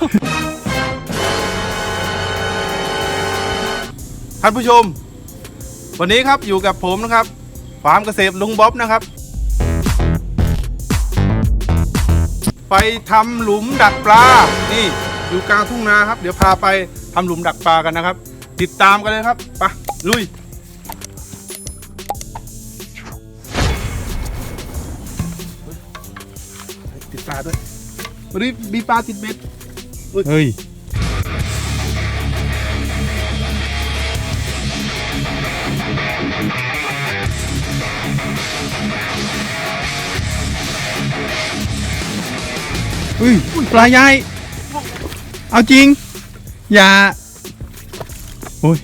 ท่านผู้ชม วันนี้ครับอยู่กับผมนะครับฟาร์มเกษตรลุงบ๊อบนะครับ ไปทำหลุมดักปลา นี่อยู่กลางทุ่งนาครับ เดี๋ยวพาไปทำหลุมดักปลากันนะครับ ติดตามกันเลยครับไปลุยติดปลาด้วยวันนี้มีปลาติดเบ็ด เฮ้ยอุ้ยปลาใหญ่เอาจริง อย่า โอ้ย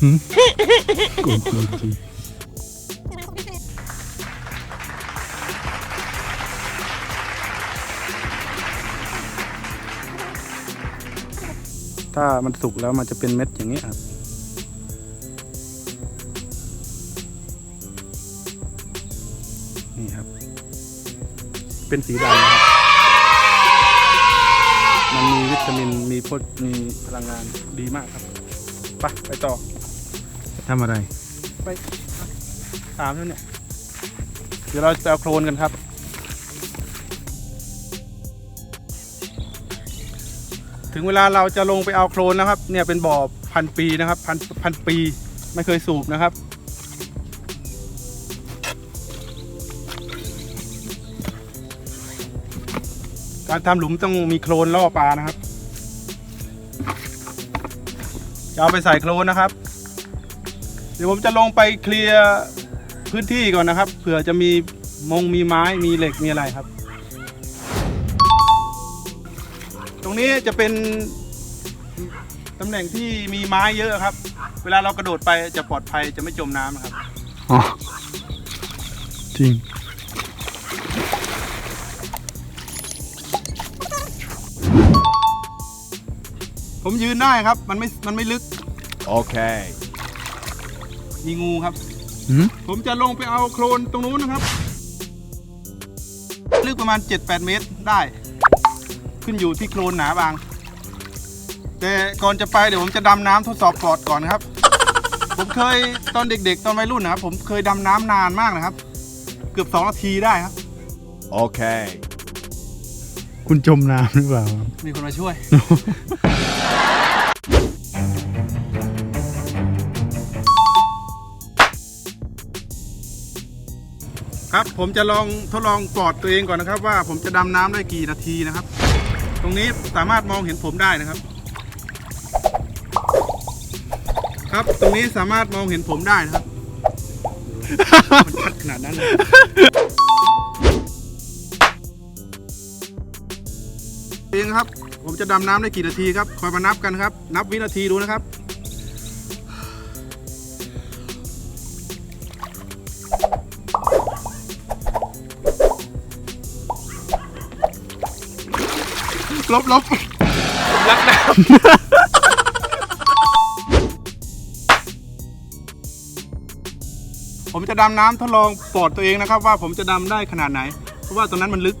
หืมกูกูจริง ถ้ามันสุกแล้วมันจะเป็นเม็ดอย่างนี้ครับ นี่ครับ เป็นสีดำนะครับ มันมีวิตามิน มีโพดมีพลังงานดีมากครับ ไปไปต่อ ทำอะไร ไปถามแล้วเนี่ย เดี๋ยวเราจะไปเอาโคลนกันครับ ถึงเวลาเราจะลงไปเอาโคลนแล้วครับ เนี่ยเป็นบ่อพันปีนะครับพันพันปีไม่เคยสูบนะครับ การทำหลุมต้องมีโคลนล่อปลานะครับจะเอาไปใส่โคลนนะครับ เดี๋ยวผมจะลงไปเคลียร์พื้นที่ก่อนนะครับเผื่อจะมีมงมีไม้มีเหล็กมีอะไรครับ ตรงนี้จะเป็นตำแหน่งที่มีไม้เยอะครับ เวลาเรากระโดดไปจะปลอดภัยจะไม่จมน้ำนะครับ อ๋อ จริง ผมยืนได้ครับ มันไม่ มันไม่ลึก Okay. มีงูครับ หืมผมจะลงไปเอาโคลนตรงนู้นนะครับ ลึกประมาณ 7-8 เมตรได้ ขึ้นอยู่ที่โคลนหนาบาง แต่ก่อนจะไปเดี๋ยวผมจะดำน้ำทดสอบปอดก่อนนะครับ ผมเคยตอนเด็ก ๆ ตอนวัยรุ่นนะครับ ผมเคยดำน้ำนานมากนะครับ เกือบ2นาทีได้ครับ Okay. คุณจมน้ำหรือเปล่า มีคนมาช่วย ครับผมจะลองทดลองปอดตัวเองก่อนนะครับ ว่าผมจะดำน้ำได้กี่นาทีนะครับต รงนี้สามารถมองเห็นผมได้นะครับ ครับตรงนี้สามารถมองเห็นผมได้นะครับ มันชัดขนาดนั้นเลยเองครับ ผมจะดำน้ำได้กี่นาทีครับ คอยมานับกันครับ นับวินาทีดูนะครับ ลบลบรักน้ำผมจะดำน้ำทดลองปอดตัวเองนะครับ ว่าผมจะดำได้ขนาดไหน เพราะว่าตรงนั้นมันลึก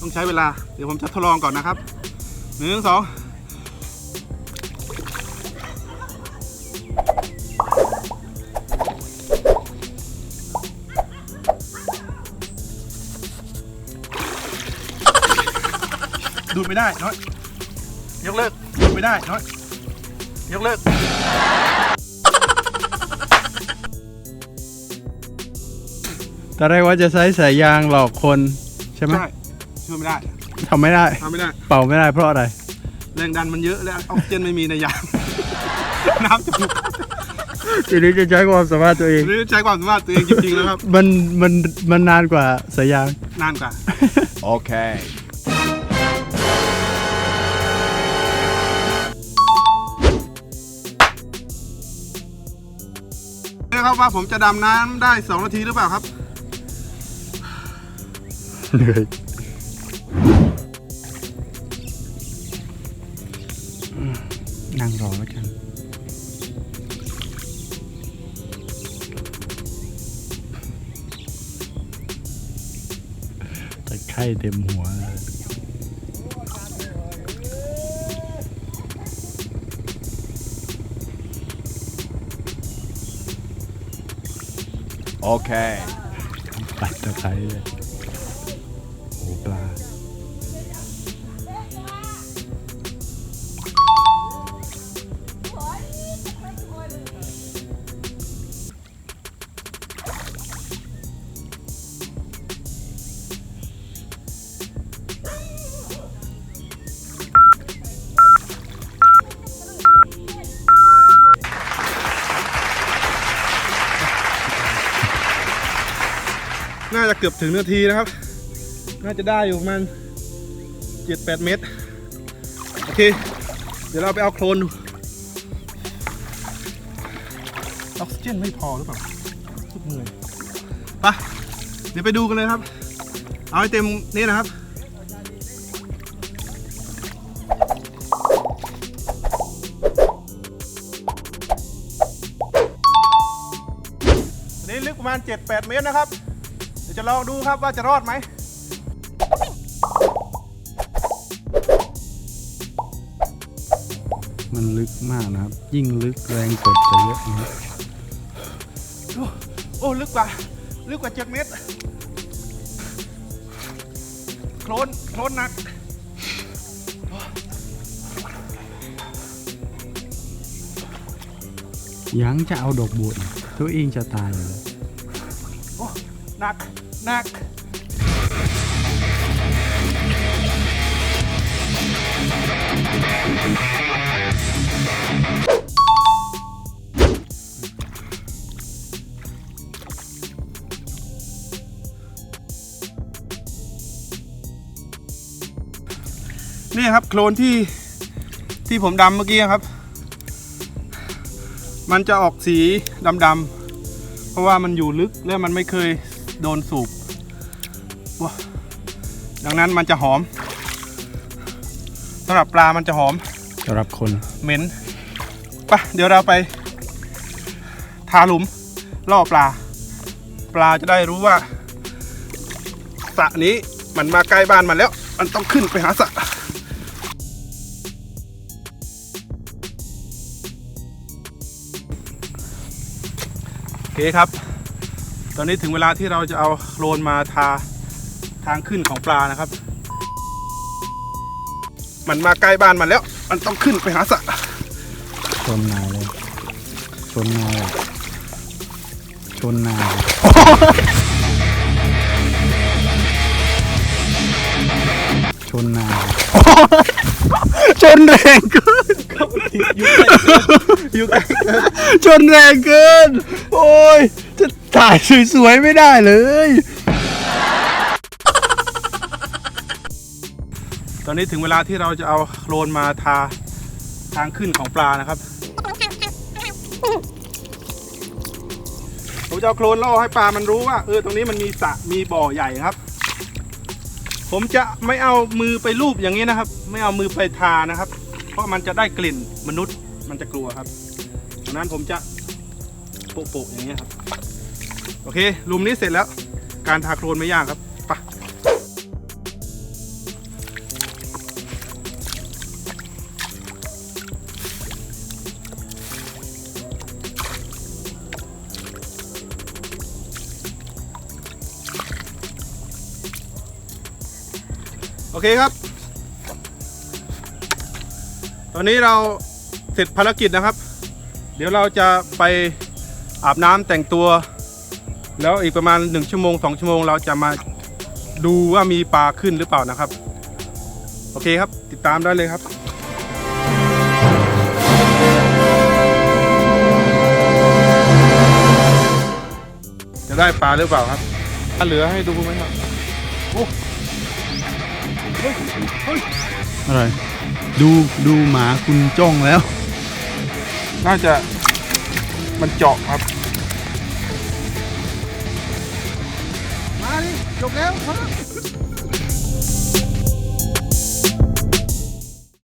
ต้องใช้เวลา เดี๋ยวผมจะทดลองก่อนนะครับหนึ่งสอง ดูดไม่ได้น้อยยกเลิกดูดไม่ได้น้อยยกเลิกตอนแรกว่าจะใช้สายยางหลอกคนใช่ไหมใช่ช่วยไม่ได้ทำไม่ได้ ทำไม่ได้ เป่าไม่ได้เพราะอะไร แรงดันมันเยอะและออกซิเจนไม่มีในยาง น้ำจะถูกทีนี้จะใช้ความสามารถตัวเองหรือใช้ความสามารถตัวเองจริงๆแล้วครับ มันมันมันนานกว่าสายยาง นานกว่า Okay. นะครับว่าผมจะดำน้ำได้ 2 นาทีหรือเปล่าครับ เหนื่อยนั่งรอแล้วกันแต่ไข้เต็มหัวเลย Okay. ปัดตะไคร้เลยโอ้ปลา จะเกือบถึงนาทีนะครับ น่าจะได้อยู่ประมาณเจ็ดแปดเมตร โอเค เดี๋ยวเราไปเอาโคลนดู ออกซิเจนไม่พอหรือเปล่าสุดเหนื่อยไปะเดี๋ยวไปดูกันเลยครับ เอาให้เต็มนี่นะครับนี่ลึกประมาณ 7-8 เมตรนะครับ เดี๋ยวจะลองดูครับว่าจะรอดไหมมันลึกมากนะครับ ยิ่งลึกแรงกดจะเยอะนะครับโอ้โอ้ลึกกว่า ลึกกว่า7เมตร โคลนโคลนหนัก ยังจะเอาดอกบัวอีกตัวเองจะตายเลยโอ้ หนักหนักนี่ครับโคลนที่ที่ผมดำเมื่อกี้ครับ มันจะออกสีดำๆเพราะว่ามันอยู่ลึกและมันไม่เคย โดนสูบว้าดังนั้นมันจะหอมสำหรับปลามันจะหอมสำหรับคนเหม็นไปะเดี๋ยวเราไป ทาหลุมล่อปลา ปลาจะได้รู้ว่าสระนี้มันมาใกล้บ้านมันแล้ว มันต้องขึ้นไปหาสระโอเคครับ ตอนนี้ถึงเวลาที่เราจะเอาโคลนมาทาทางขึ้นของปลานะครับ มันมาใกล้บ้านมันแล้ว มันต้องขึ้นไปหาสระชนนายเลยชนนายอะชนนายชนนายชนแรงเกินอยู่ใกล้เกินชนแรงเกิน โอ้ยจะ ถ่ายสวยๆไม่ได้เลย ตอนนี้ถึงเวลาที่เราจะเอาโคลนมาทาทางขึ้นของปลานะครับ ผมจะเอาโคลนล่อให้ปลามันรู้ว่าเออตรงนี้มันมีสระมีบ่อใหญ่ครับ ผมจะไม่เอามือไปลูบอย่างนี้นะครับ ไม่เอามือไปทานะครับ เพราะมันจะได้กลิ่นมนุษย์มันจะกลัวครับดังนั้นผมจะโปะๆอย่างนี้ครับ โอเคลุมนี้เสร็จแล้ว การทาโคลนไม่ยากครับไปโอเคครับ ตอนนี้เราเสร็จภารกิจนะครับ เดี๋ยวเราจะไปอาบน้ำแต่งตัว แล้วอีกประมาณ 1 ชั่วโมง 2 ชั่วโมง เราจะมาดูว่ามีปลาขึ้นหรือเปล่านะครับ โอเคครับ ติดตามได้เลยครับจะได้ปลาหรือเปล่าครับถ้าเหลือให้ดูไหมครับโอ้เฮ้ยเฮ้ยอะไรดูดูหมาคุณจ้องแล้ว น่าจะมันเจาะครับ จบแล้วครับ